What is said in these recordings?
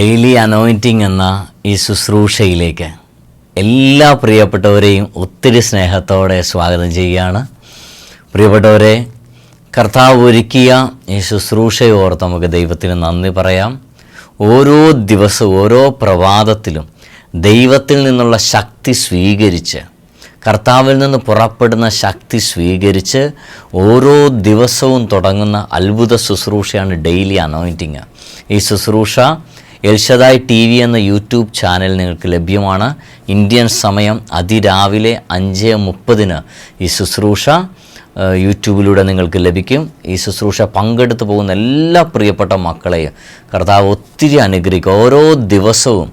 Daily anointing എന്ന ഈ ശുശ്രൂഷയിലേക്ക് എല്ലാ പ്രിയപ്പെട്ടവരെയും ഒത്തിരി സ്നേഹത്തോടെ സ്വാഗതം ചെയ്യുകയാണ്. പ്രിയപ്പെട്ടവരെ കർത്താവ് ഒരുക്കിയ ഈ ശുശ്രൂഷയോർത്ത് നമുക്ക് ദൈവത്തിന് നന്ദി പറയാം. ഓരോ ദിവസവും ഓരോ പ്രഭാതത്തിലും ദൈവത്തിൽ നിന്നുള്ള ശക്തി സ്വീകരിച്ച് കർത്താവിൽ നിന്ന് പുറപ്പെടുന്ന ശക്തി സ്വീകരിച്ച് ഓരോ ദിവസവും തുടങ്ങുന്ന അത്ഭുത ശുശ്രൂഷയാണ് ഡെയിലി അനോയിന്റിങ്. ഈ ശുശ്രൂഷ എൽഷദായ് ടി വി എന്ന യൂട്യൂബ് ചാനൽ നിങ്ങൾക്ക് ലഭ്യമാണ്. ഇന്ത്യൻ സമയം അതിരാവിലെ അഞ്ച് മുപ്പതിന് ഈ ശുശ്രൂഷ യൂട്യൂബിലൂടെ നിങ്ങൾക്ക് ലഭിക്കും. ഈ ശുശ്രൂഷ പങ്കെടുത്തു പോകുന്ന എല്ലാ പ്രിയപ്പെട്ട മക്കളെയും കർത്താവ് ഒത്തിരി അനുഗ്രഹിക്കും. ഓരോ ദിവസവും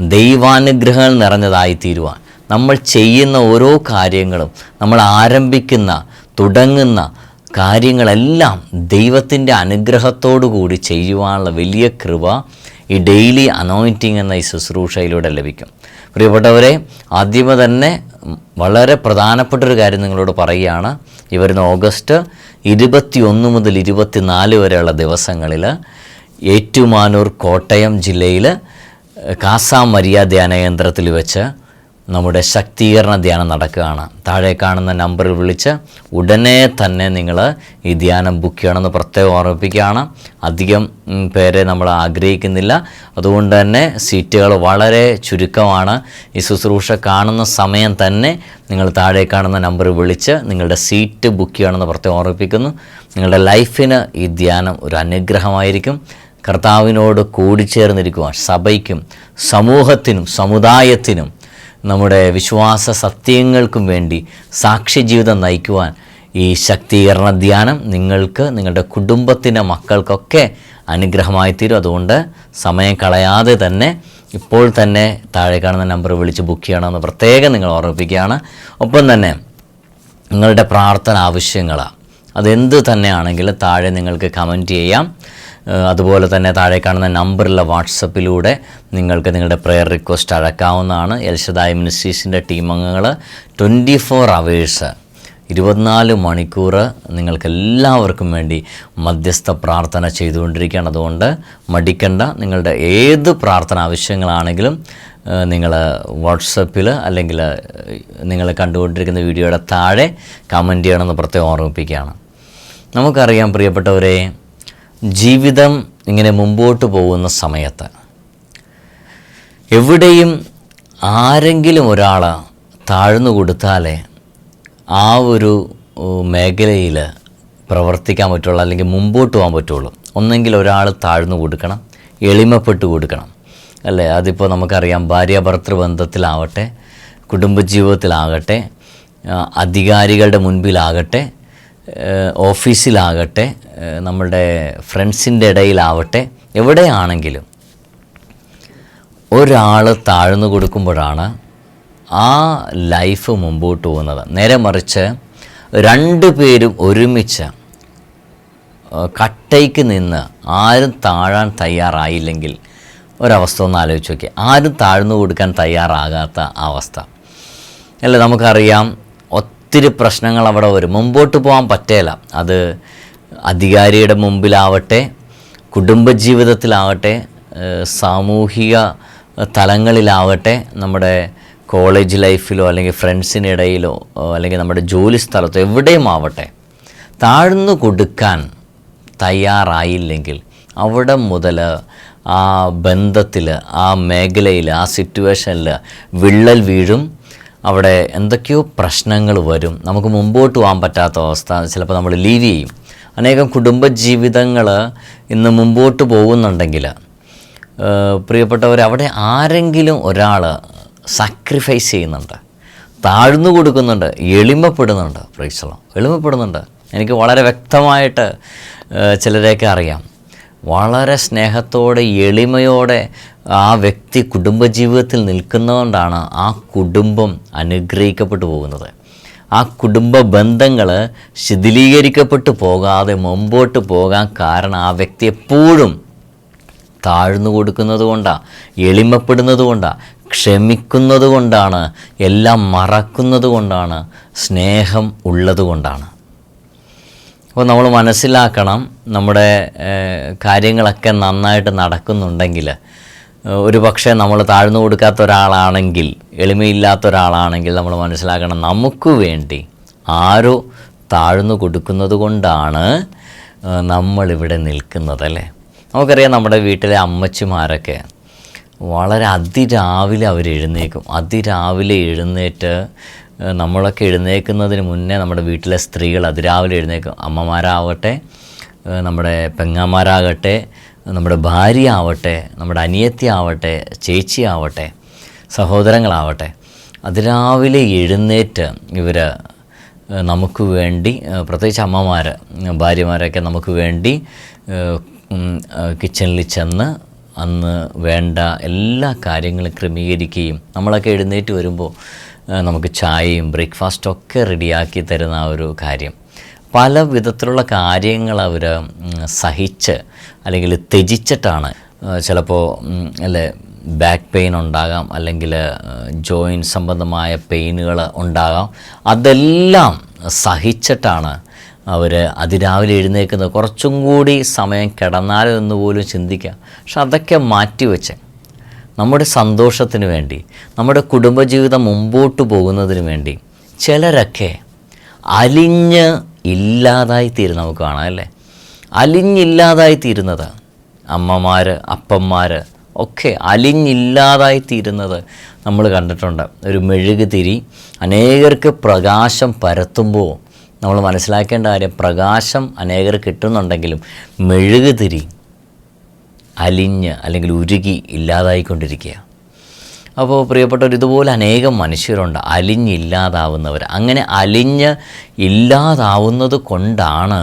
ദൈവാനുഗ്രഹങ്ങൾ നിറഞ്ഞതായി തീരുവാൻ. നമ്മൾ ചെയ്യുന്ന ഓരോ കാര്യങ്ങളും നമ്മൾ ആരംഭിക്കുന്ന തുടങ്ങുന്ന കാര്യങ്ങളെല്ലാം ദൈവത്തിന്റെ അനുഗ്രഹത്തോടു കൂടി ചെയ്യുവാനുള്ള വലിയ കൃപ ഈ ഡെയിലി അനോയിന്റിങ് എന്ന ഈ ശുശ്രൂഷയിലൂടെ ലഭിക്കും. പ്രിയപ്പെട്ടവരെ ആദ്യമേ തന്നെ വളരെ പ്രധാനപ്പെട്ടൊരു കാര്യം നിങ്ങളോട് പറയുകയാണ്. ഈ വരുന്ന ഓഗസ്റ്റ് ഇരുപത്തി ഒന്ന് മുതൽ ഇരുപത്തിനാല് വരെയുള്ള ദിവസങ്ങളിൽ ഏറ്റുമാനൂർ കോട്ടയം ജില്ലയിൽ കാസാം മരിയ ധ്യാനകേന്ദ്രത്തിൽ വെച്ച് നമ്മുടെ ശക്തീകരണ ധ്യാനം നടക്കുകയാണ്. താഴെ കാണുന്ന നമ്പറിൽ വിളിച്ച് ഉടനെ തന്നെ നിങ്ങൾ ഈ ധ്യാനം ബുക്ക് ചെയ്യണമെന്ന് പ്രത്യേകം ഓർമ്മിപ്പിക്കുകയാണ്. അധികം പേരെ നമ്മൾ ആഗ്രഹിക്കുന്നില്ല. അതുകൊണ്ട് തന്നെ സീറ്റുകൾ വളരെ ചുരുക്കമാണ്. ഈ ശുശ്രൂഷ കാണുന്ന സമയം തന്നെ നിങ്ങൾ താഴെ കാണുന്ന നമ്പർ വിളിച്ച് നിങ്ങളുടെ സീറ്റ് ബുക്ക് ചെയ്യണമെന്ന് പ്രത്യേകം ഓർമ്മിപ്പിക്കുന്നു. നിങ്ങളുടെ ലൈഫിന് ഈ ധ്യാനം ഒരു അനുഗ്രഹമായിരിക്കും. കർത്താവിനോട് കൂടിച്ചേർന്നിരിക്കുവാൻ സഭയ്ക്കും സമൂഹത്തിനും സമുദായത്തിനും നമ്മുടെ വിശ്വാസ സത്യങ്ങൾക്കും വേണ്ടി സാക്ഷി ജീവിതം നയിക്കുവാൻ ഈ ശക്തീകരണ ധ്യാനം നിങ്ങൾക്ക് നിങ്ങളുടെ കുടുംബത്തിന്റെ മക്കൾക്കൊക്കെ അനുഗ്രഹമായി തീരും. അതുകൊണ്ട് സമയം കളയാതെ തന്നെ ഇപ്പോൾ തന്നെ താഴെ കാണുന്ന നമ്പർ വിളിച്ച് ബുക്ക് ചെയ്യണമെന്ന് പ്രത്യേകം നിങ്ങൾ ഓർമ്മിപ്പിക്കുകയാണ്. ഒപ്പം തന്നെ നിങ്ങളുടെ പ്രാർത്ഥന ആവശ്യങ്ങളാണ് അതെന്ത് തന്നെയാണെങ്കിലും താഴെ നിങ്ങൾക്ക് കമന്റ് ചെയ്യാം. അതുപോലെ തന്നെ താഴെ കാണുന്ന നമ്പറുള്ള വാട്സപ്പിലൂടെ നിങ്ങൾക്ക് നിങ്ങളുടെ പ്രെയർ റിക്വസ്റ്റ് അടക്കാവുന്നതാണ്. എൽഷദായ മിനിസ്ട്രീസിന്റെ ടീം അംഗങ്ങൾ ട്വന്റി ഫോർ അവേഴ്സ് ഇരുപത്തിനാല് മണിക്കൂർ നിങ്ങൾക്ക് എല്ലാവർക്കും വേണ്ടി മധ്യസ്ഥ പ്രാർത്ഥന ചെയ്തുകൊണ്ടിരിക്കുകയാണ്. അതുകൊണ്ട് മടിക്കണ്ട നിങ്ങളുടെ ഏത് പ്രാർത്ഥന ആവശ്യങ്ങളാണെങ്കിലും നിങ്ങൾ വാട്സപ്പിൽ അല്ലെങ്കിൽ നിങ്ങൾ കണ്ടുകൊണ്ടിരിക്കുന്ന വീഡിയോയുടെ താഴെ കമന്റ് ചെയ്യണമെന്ന് പ്രത്യേകം ഓർമ്മിപ്പിക്കുകയാണ്. നമുക്കറിയാം പ്രിയപ്പെട്ടവരെ ജീവിതം ഇങ്ങനെ മുമ്പോട്ട് പോകുന്ന സമയത്ത് എവിടെയും ആരെങ്കിലും ഒരാൾ താഴ്ന്നു കൊടുത്താലേ ആ ഒരു മേഖലയിൽ പ്രവർത്തിക്കാൻ പറ്റുള്ളൂ അല്ലെങ്കിൽ മുമ്പോട്ട് പോകാൻ പറ്റുള്ളൂ. ഒന്നെങ്കിൽ ഒരാൾ താഴ്ന്നു കൊടുക്കണം എളിമപ്പെട്ട് കൊടുക്കണം അല്ലേ? അതിപ്പോൾ നമുക്കറിയാം ഭാര്യ ഭർത്തൃ കുടുംബജീവിതത്തിലാകട്ടെ അധികാരികളുടെ മുൻപിലാകട്ടെ ഓഫീസിലാകട്ടെ നമ്മളുടെ ഫ്രണ്ട്സിന്റെ ഇടയിലാവട്ടെ എവിടെയാണെങ്കിലും ഒരാൾ താഴ്ന്നു കൊടുക്കുമ്പോഴാണ് ആ ലൈഫ് മുമ്പോട്ട് പോകുന്നത്. നേരെ മറിച്ച് രണ്ട് പേരും ഒരുമിച്ച് കട്ടയ്ക്ക് നിന്ന് ആരും താഴാൻ തയ്യാറായില്ലെങ്കിൽ ഒരവസ്ഥ ഒന്ന് ആലോചിച്ച് നോക്കി ആരും താഴ്ന്നു കൊടുക്കാൻ തയ്യാറാകാത്ത അവസ്ഥ. അല്ല നമുക്കറിയാം ഒത്തിരി പ്രശ്നങ്ങൾ അവിടെ വരും. മുമ്പോട്ട് പോകാൻ പറ്റേല. അത് അധികാരിയുടെ മുമ്പിലാവട്ടെ കുടുംബജീവിതത്തിലാവട്ടെ സാമൂഹിക തലങ്ങളിലാവട്ടെ നമ്മുടെ കോളേജ് ലൈഫിലോ അല്ലെങ്കിൽ ഫ്രണ്ട്സിനിടയിലോ അല്ലെങ്കിൽ നമ്മുടെ ജോലി സ്ഥലത്തോ എവിടെയും ആവട്ടെ താഴ്ന്നു കൊടുക്കാൻ തയ്യാറായില്ലെങ്കിൽ അവിടെ മുതൽ ആ ബന്ധത്തിൽ ആ മേഖലയിൽ ആ സിറ്റുവേഷനിൽ വിള്ളൽ വീഴും. അവിടെ എന്തൊക്കെയോ പ്രശ്നങ്ങൾ വരും. നമുക്ക് മുമ്പോട്ട് പോകാൻ പറ്റാത്ത അവസ്ഥ. ചിലപ്പോൾ നമ്മൾ ലീവ് ചെയ്യും. അനേകം കുടുംബജീവിതങ്ങൾ ഇന്ന് മുമ്പോട്ട് പോകുന്നുണ്ടെങ്കിൽ പ്രിയപ്പെട്ടവർ അവിടെ ആരെങ്കിലും ഒരാൾ സാക്രിഫൈസ് ചെയ്യുന്നുണ്ട് താഴ്ന്നു കൊടുക്കുന്നുണ്ട് എളിമപ്പെടുന്നുണ്ട് പ്രൈസളം എളിമപ്പെടുന്നുണ്ട്. എനിക്ക് വളരെ വ്യക്തമായിട്ട് ചിലരെയൊക്കെ അറിയാം. വളരെ സ്നേഹത്തോടെ എളിമയോടെ ആ വ്യക്തി കുടുംബജീവിതത്തിൽ നിൽക്കുന്നതുകൊണ്ടാണ് ആ കുടുംബം അനുഗ്രഹിക്കപ്പെട്ടു പോകുന്നത്. ആ കുടുംബ ബന്ധങ്ങൾ ശിഥിലീകരിക്കപ്പെട്ടു പോകാതെ മുമ്പോട്ട് പോകാൻ കാരണം ആ വ്യക്തി എപ്പോഴും താഴ്ന്നു കൊടുക്കുന്നത് കൊണ്ടാണ് എളിമപ്പെടുന്നത് കൊണ്ടാണ് ക്ഷമിക്കുന്നത് കൊണ്ടാണ് എല്ലാം മറക്കുന്നത് കൊണ്ടാണ് സ്നേഹം ഉള്ളത് കൊണ്ടാണ്. അപ്പോൾ നമ്മൾ മനസ്സിലാക്കണം നമ്മുടെ കാര്യങ്ങളൊക്കെ നന്നായിട്ട് നടക്കുന്നുണ്ടെങ്കിൽ ഒരു പക്ഷേ നമ്മൾ താഴ്ന്നു കൊടുക്കാത്ത ഒരാളാണെങ്കിൽ എളിമയില്ലാത്ത ഒരാളാണെങ്കിൽ നമ്മൾ മനസ്സിലാക്കണം നമുക്ക് വേണ്ടി ആരോ താഴ്ന്നു കൊടുക്കുന്നത് കൊണ്ടാണ് നമ്മളിവിടെ നിൽക്കുന്നത് അല്ലേ? നമുക്കറിയാം നമ്മുടെ വീട്ടിലെ അമ്മച്ചിമാരൊക്കെ വളരെ അതിരാവിലെ അവർ എഴുന്നേക്കും. അതിരാവിലെ എഴുന്നേറ്റ് നമ്മളൊക്കെ എഴുന്നേൽക്കുന്നതിന് മുന്നേ നമ്മുടെ വീട്ടിലെ സ്ത്രീകൾ അതിരാവിലെ എഴുന്നേക്കും. അമ്മമാരാവട്ടെ നമ്മുടെ പെങ്ങന്മാരാകട്ടെ നമ്മുടെ ഭാര്യ ആവട്ടെ നമ്മുടെ അനിയത്തി ആവട്ടെ ചേച്ചി ആവട്ടെ സഹോദരങ്ങളാവട്ടെ അതിരാവിലെ എഴുന്നേറ്റ് ഇവർ നമുക്ക് വേണ്ടി പ്രത്യേകിച്ച് അമ്മമാർ ഭാര്യമാരൊക്കെ നമുക്ക് വേണ്ടി കിച്ചണിൽ ചെന്ന് അന്ന് വേണ്ട എല്ലാ കാര്യങ്ങളും ക്രമീകരിക്കുകയും നമ്മളൊക്കെ എഴുന്നേറ്റ് വരുമ്പോൾ നമുക്ക് ചായയും ബ്രേക്ക്ഫാസ്റ്റും ഒക്കെ റെഡിയാക്കി തരുന്ന ഒരു കാര്യം. പല വിധത്തിലുള്ള കാര്യങ്ങൾ അവർ സഹിച്ച് അല്ലെങ്കിൽ ത്യജിച്ചിട്ടാണ് ചിലപ്പോൾ അല്ലേ ബാക്ക് പെയിൻ ഉണ്ടാകാം അല്ലെങ്കിൽ ജോയിൻ സംബന്ധമായ പെയിനുകൾ ഉണ്ടാകാം. അതെല്ലാം സഹിച്ചിട്ടാണ് അവർ അതിരാവിലെ എഴുന്നേക്കുന്നത് കുറച്ചും കൂടി സമയം കിടന്നാലോ എന്ന് പോലും ചിന്തിക്കാം പക്ഷെ അതൊക്കെ മാറ്റിവെച്ച് നമ്മുടെ സന്തോഷത്തിന് വേണ്ടി നമ്മുടെ കുടുംബജീവിതം മുമ്പോട്ട് പോകുന്നതിന് വേണ്ടി ചിലരൊക്കെ അലിഞ്ഞ് ഇല്ലാതായി തീരുന്ന നമുക്ക് കാണാം അല്ലേ? അലിഞ്ഞില്ലാതായി തീരുന്നത് അമ്മമാർ അപ്പന്മാർ ഒക്കെ അലിഞ്ഞില്ലാതായി തീരുന്നത് നമ്മൾ കണ്ടിട്ടുണ്ട്. ഒരു മെഴുകുതിരി അനേകർക്ക് പ്രകാശം പരത്തുമ്പോൾ നമ്മൾ മനസ്സിലാക്കേണ്ട കാര്യം പ്രകാശം അനേകർ കിട്ടുന്നുണ്ടെങ്കിലും മെഴുകുതിരി അലിഞ്ഞ് അല്ലെങ്കിൽ ഉരുകി ഇല്ലാതായിക്കൊണ്ടിരിക്കുക അപ്പോൾ പ്രിയപ്പെട്ടവർ ഇതുപോലെ അനേകം മനുഷ്യരുണ്ട്. അലിഞ്ഞില്ലാതാവുന്നവർ അങ്ങനെ അലിഞ്ഞ് ഇല്ലാതാവുന്നത് കൊണ്ടാണ്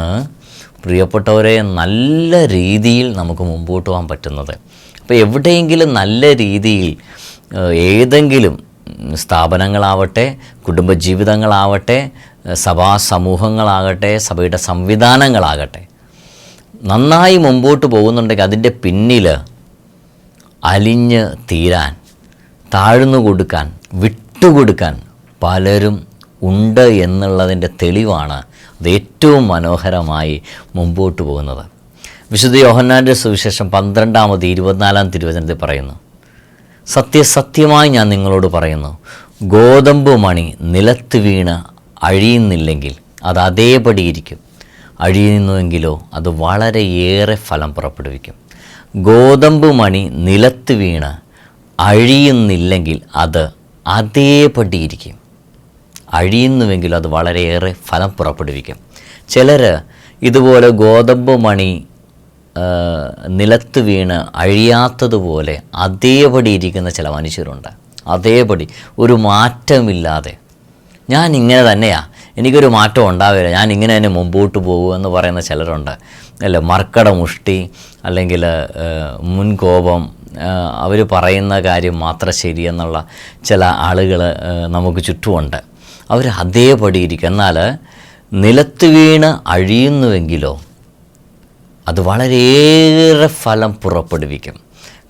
പ്രിയപ്പെട്ടവരെ നല്ല രീതിയിൽ നമുക്ക് മുമ്പോട്ട് പോകാൻ പറ്റുന്നത്. അപ്പോൾ എവിടെയെങ്കിലും നല്ല രീതിയിൽ ഏതെങ്കിലും സ്ഥാപനങ്ങളാവട്ടെ കുടുംബജീവിതങ്ങളാവട്ടെ സഭാ സമൂഹങ്ങളാകട്ടെ സഭയുടെ സംവിധാനങ്ങളാകട്ടെ നന്നായി മുമ്പോട്ട് പോകുന്നുണ്ടെങ്കിൽ അതിന്റെ പിന്നിൽ അലിഞ്ഞ് തീരാൻ താഴ്ന്നു കൊടുക്കാൻ വിട്ടുകൊടുക്കാൻ പലരും ഉണ്ട് എന്നുള്ളതിന്റെ തെളിവാണ് അത് ഏറ്റവും മനോഹരമായി മുമ്പോട്ട് പോകുന്നത്. വിശുദ്ധ യോഹന്നാന്റെ സുവിശേഷം പന്ത്രണ്ടാമത് ഇരുപത്തിനാലാം തിരുവചനത്തിൽ പറയുന്നു സത്യസത്യമായി ഞാൻ നിങ്ങളോട് പറയുന്നു ഗോതമ്പ് മണി നിലത്ത് വീണ് അഴിയുന്നില്ലെങ്കിൽ അത് അതേപടി ഇരിക്കും. അഴിയുന്നുവെങ്കിലോ അത് വളരെയേറെ ഫലം പുറപ്പെടുവിക്കും. ഗോതമ്പ് മണി നിലത്ത് വീണ് അഴിയുന്നില്ലെങ്കിൽ അത് അതേപടി ഇരിക്കും അഴിയുന്നുവെങ്കിൽ അത് വളരെയേറെ ഫലം പുറപ്പെടുവിക്കും. ചിലർ ഇതുപോലെ ഗോതമ്പ് മണി നിലത്ത് വീണ് അഴിയാത്തതുപോലെ അതേപടി ഇരിക്കുന്ന ചില മനുഷ്യരുണ്ട്. അതേപടി ഒരു മാറ്റമില്ലാതെ. ഞാൻ ഇങ്ങനെ തന്നെയാണ് എനിക്കൊരു മാറ്റം ഉണ്ടാവില്ല. ഞാൻ ഇങ്ങനെ തന്നെ മുമ്പോട്ട് പോകും എന്ന് പറയുന്ന ചിലരുണ്ട്. അല്ല മർക്കട മുഷ്ടി അല്ലെങ്കിൽ മുൻകോപം അവർ പറയുന്ന കാര്യം മാത്രം ശരിയെന്നുള്ള ചില ആളുകൾ നമുക്ക് ചുറ്റുമുണ്ട്. അവർ അതേപടി ഇരിക്കും. എന്നാൽ നിലത്ത് വീണ് അഴിയുന്നുവെങ്കിലോ അത് വളരെയേറെ ഫലം പുറപ്പെടുവിക്കും.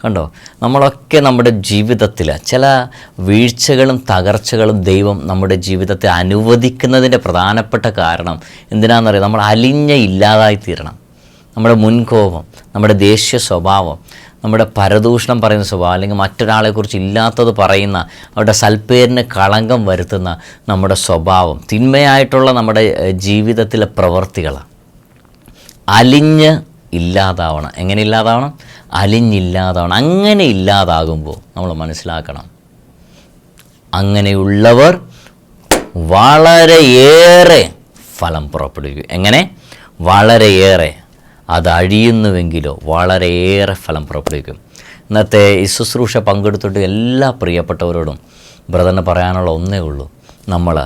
കണ്ടോ? നമ്മളൊക്കെ നമ്മുടെ ജീവിതത്തിൽ ചില വീഴ്ചകളും തകർച്ചകളും ദൈവം നമ്മുടെ ജീവിതത്തെ അനുവദിക്കുന്നതിന്റെ പ്രധാനപ്പെട്ട കാരണം എന്തിനാണെന്നറിയാം നമ്മൾ അലിഞ്ഞ ഇല്ലാതായി തീരണം. നമ്മുടെ മുൻകോപം. നമ്മുടെ ദേശീയ സ്വഭാവം നമ്മുടെ പരദൂഷണം പറയുന്ന സ്വഭാവം അല്ലെങ്കിൽ മറ്റൊരാളെക്കുറിച്ച് ഇല്ലാത്തത് പറയുന്ന അവരുടെ സൽപ്പേരിന് കളങ്കം വരുത്തുന്ന നമ്മുടെ സ്വഭാവം തിന്മയായിട്ടുള്ള നമ്മുടെ ജീവിതത്തിലെ പ്രവൃത്തികളാണ് അലിഞ്ഞ് ഇല്ലാതാവണം. എങ്ങനെ ഇല്ലാതാവണം? അലിഞ്ഞില്ലാതാവണം. അങ്ങനെ ഇല്ലാതാകുമ്പോൾ നമ്മൾ മനസ്സിലാക്കണം അങ്ങനെയുള്ളവർ വളരെയേറെ ഫലം പുറപ്പെടുവിക്കും. എങ്ങനെ? വളരെയേറെ അത് അഴിയുന്നുവെങ്കിലോ വളരെയേറെ ഫലം പുറപ്പെടുവിക്കും. ഇന്നത്തെ ഈ ശുശ്രൂഷ പങ്കെടുത്തിട്ട് എല്ലാ പ്രിയപ്പെട്ടവരോടും ബ്രദറിന് പറയാനുള്ള ഒന്നേ ഉള്ളൂ നമ്മൾ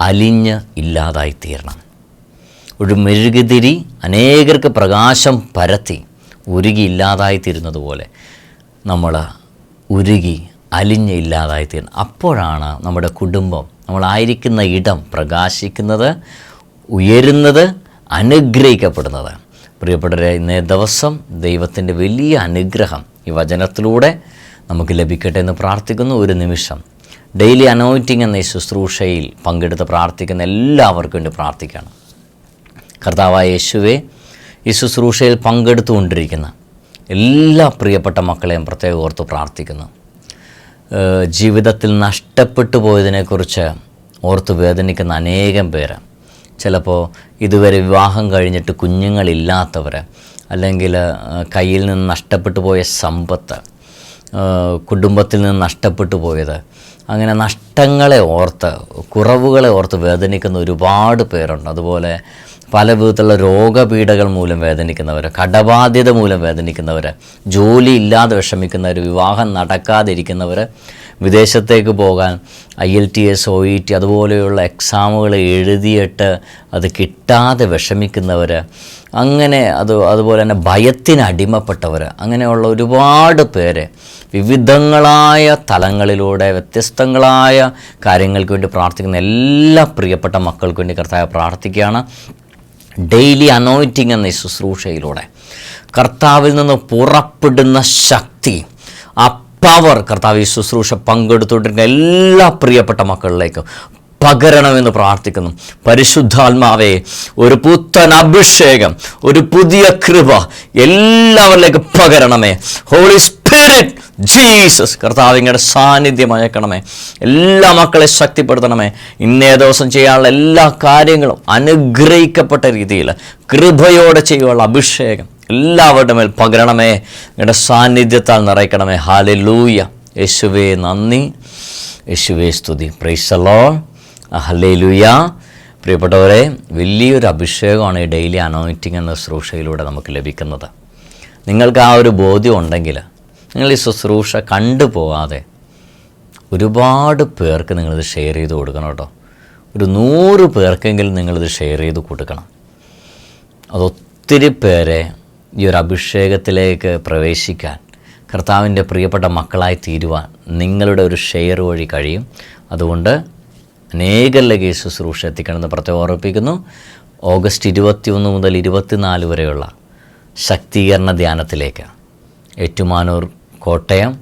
അലിഞ്ഞ് ഇല്ലാതായി തീരണം ഒരു മെഴുകുതിരി അനേകർക്ക് പ്രകാശം പരത്തി ഉരുകി ഇല്ലാതായിത്തീരുന്നത് പോലെ നമ്മൾ ഉരുകി അലിഞ്ഞ് ഇല്ലാതായിത്തീരണം. അപ്പോഴാണ് നമ്മുടെ കുടുംബം നമ്മളായിരിക്കുന്ന ഇടം പ്രകാശിക്കുന്നത് ഉയരുന്നത് അനുഗ്രഹിക്കപ്പെടുന്നത്. പ്രിയപ്പെട്ടവരെ ഇന്നേ ദിവസം ദൈവത്തിന്റെ വലിയ അനുഗ്രഹം ഈ വചനത്തിലൂടെ നമുക്ക് ലഭിക്കട്ടെ എന്ന് പ്രാർത്ഥിക്കുന്നു ഒരു നിമിഷം. ഡെയിലി അനോയിറ്റിംഗ് എന്ന ഈ ശുശ്രൂഷയിൽ പങ്കെടുത്ത് പ്രാർത്ഥിക്കുന്ന എല്ലാവർക്കും വേണ്ടി പ്രാർത്ഥിക്കണം. കർത്താവായ യേശുവെ ഈ ശുശ്രൂഷയിൽ പങ്കെടുത്തുകൊണ്ടിരിക്കുന്ന എല്ലാ പ്രിയപ്പെട്ട മക്കളെയും പ്രത്യേകം ഓർത്ത് പ്രാർത്ഥിക്കുന്നു. ജീവിതത്തിൽ നഷ്ടപ്പെട്ടു പോയതിനെക്കുറിച്ച് ഓർത്ത് വേദനിക്കുന്ന അനേകം പേര് ചിലപ്പോൾ ഇതുവരെ വിവാഹം കഴിഞ്ഞിട്ട് കുഞ്ഞുങ്ങളില്ലാത്തവർ അല്ലെങ്കിൽ കയ്യിൽ നിന്ന് നഷ്ടപ്പെട്ടു പോയ സമ്പത്ത് കുടുംബത്തിൽ നിന്ന് നഷ്ടപ്പെട്ടു പോയത് അങ്ങനെ നഷ്ടങ്ങളെ ഓർത്ത് കുറവുകളെ ഓർത്ത് വേദനിക്കുന്ന ഒരുപാട് പേരുണ്ട്. അതുപോലെ പല വിധത്തിലുള്ള രോഗപീഠകൾ മൂലം വേദനിക്കുന്നവർ കടബാധ്യത മൂലം വേദനിക്കുന്നവർ ജോലി ഇല്ലാതെ വിഷമിക്കുന്നവർ വിവാഹം നടക്കാതിരിക്കുന്നവർ വിദേശത്തേക്ക് പോകാൻ I L T S O E T അതുപോലെയുള്ള എക്സാമുകൾ എഴുതിയിട്ട് അത് കിട്ടാതെ വിഷമിക്കുന്നവർ അങ്ങനെ അത് അതുപോലെ തന്നെ ഭയത്തിന് അടിമപ്പെട്ടവർ അങ്ങനെയുള്ള ഒരുപാട് പേര് വിവിധങ്ങളായ തലങ്ങളിലൂടെ വ്യത്യസ്തങ്ങളായ കാര്യങ്ങൾക്ക് വേണ്ടി പ്രാർത്ഥിക്കുന്ന എല്ലാ പ്രിയപ്പെട്ട മക്കൾക്ക് വേണ്ടി കർത്താവ് പ്രാർത്ഥിക്കുകയാണ്. ഡെയിലി അനോയിറ്റിംഗ് എന്ന ശുശ്രൂഷയിലൂടെ. കർത്താവിൽ നിന്ന് പുറപ്പെടുന്ന ശക്തി ആ പവർ കർത്താവ് ഈ ശുശ്രൂഷ പങ്കെടുത്തുകൊണ്ടിരിക്കുന്ന എല്ലാ പ്രിയപ്പെട്ട മക്കളിലേക്കും പകരണമെന്ന് പ്രാർത്ഥിക്കുന്നു. പരിശുദ്ധാത്മാവേ ഒരു പുത്തൻ അഭിഷേകം ഒരു പുതിയ കൃപ എല്ലാവരിലേക്കും പകരണമേ. ഹോളി സ്പിരിറ്റ് ജീസസ് കർത്താവിങ്ങളുടെ സാന്നിധ്യം അയക്കണമേ. എല്ലാ മക്കളെ ശക്തിപ്പെടുത്തണമേ. ഇന്നേ ദിവസം ചെയ്യാനുള്ള എല്ലാ കാര്യങ്ങളും അനുഗ്രഹിക്കപ്പെട്ട രീതിയിൽ കൃപയോടെ ചെയ്യുവാനുള്ള അഭിഷേകം എല്ലാവരുടെ മേൽ പകരണമേ. നിങ്ങളുടെ സാന്നിധ്യത്താൽ നിറയ്ക്കണമേ. ഹാലലൂയ യേശുവേ നന്ദി. യേശുവേ സ്തുതി. Praise the Lord hallelujah. പ്രിയപ്പെട്ടവരെ വലിയൊരു അഭിഷേകമാണ് ഈ ഡെയിലി അനോയിറ്റിംഗ് എന്ന ശ്രൂഷയിലൂടെ നമുക്ക് ലഭിക്കുന്നത്. നിങ്ങൾക്ക് ആ ഒരു ബോധ്യം ഉണ്ടെങ്കിൽ നിങ്ങൾ ഈ ശുശ്രൂഷ കണ്ടുപോകാതെ ഒരുപാട് പേർക്ക് നിങ്ങളിത് ഷെയർ ചെയ്ത് കൊടുക്കണം കേട്ടോ. ഒരു നൂറ് പേർക്കെങ്കിലും നിങ്ങളിത് ഷെയർ ചെയ്ത് കൊടുക്കണം. അതൊത്തിരി പേരെ ഈ ഒരു അഭിഷേകത്തിലേക്ക് പ്രവേശിക്കാൻ കർത്താവിന്റെ പ്രിയപ്പെട്ട മക്കളായി തീരുവാൻ നിങ്ങളുടെ ഒരു ഷെയർ വഴി കഴിയും. അതുകൊണ്ട് അനേകരിലേക്ക് ഈ ശുശ്രൂഷ എത്തിക്കണമെന്ന് പ്രത്യേകം ഓർമ്മിപ്പിക്കുന്നു. ഓഗസ്റ്റ് ഇരുപത്തിയൊന്ന് മുതൽ ഇരുപത്തിനാല് വരെയുള്ള ശക്തീകരണ ധ്യാനത്തിലേക്ക് ഏറ്റുമാനൂർ കോട്ടയം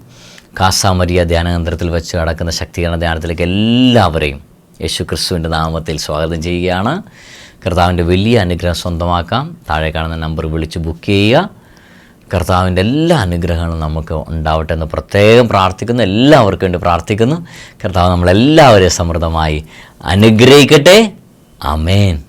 കാസാമരിയ ധ്യാനകേന്ദ്രത്തിൽ വെച്ച് നടക്കുന്ന ശക്തീകരണ ധ്യാനത്തിലേക്ക് എല്ലാവരെയും യേശു ക്രിസ്തുവിന്റെ നാമത്തിൽ സ്വാഗതം ചെയ്യുകയാണ്. കർത്താവിന്റെ വലിയ അനുഗ്രഹം സ്വന്തമാക്കാം. താഴെ കാണുന്ന നമ്പർ വിളിച്ച് ബുക്ക് ചെയ്യുക. കർത്താവിന്റെ എല്ലാ അനുഗ്രഹങ്ങളും നമുക്ക് ഉണ്ടാവട്ടെ എന്ന് പ്രത്യേകം പ്രാർത്ഥിക്കുന്നു. എല്ലാവർക്കും വേണ്ടി പ്രാർത്ഥിക്കുന്നു. കർത്താവ് നമ്മളെല്ലാവരെയും സമൃദ്ധമായി അനുഗ്രഹിക്കട്ടെ. അമേൻ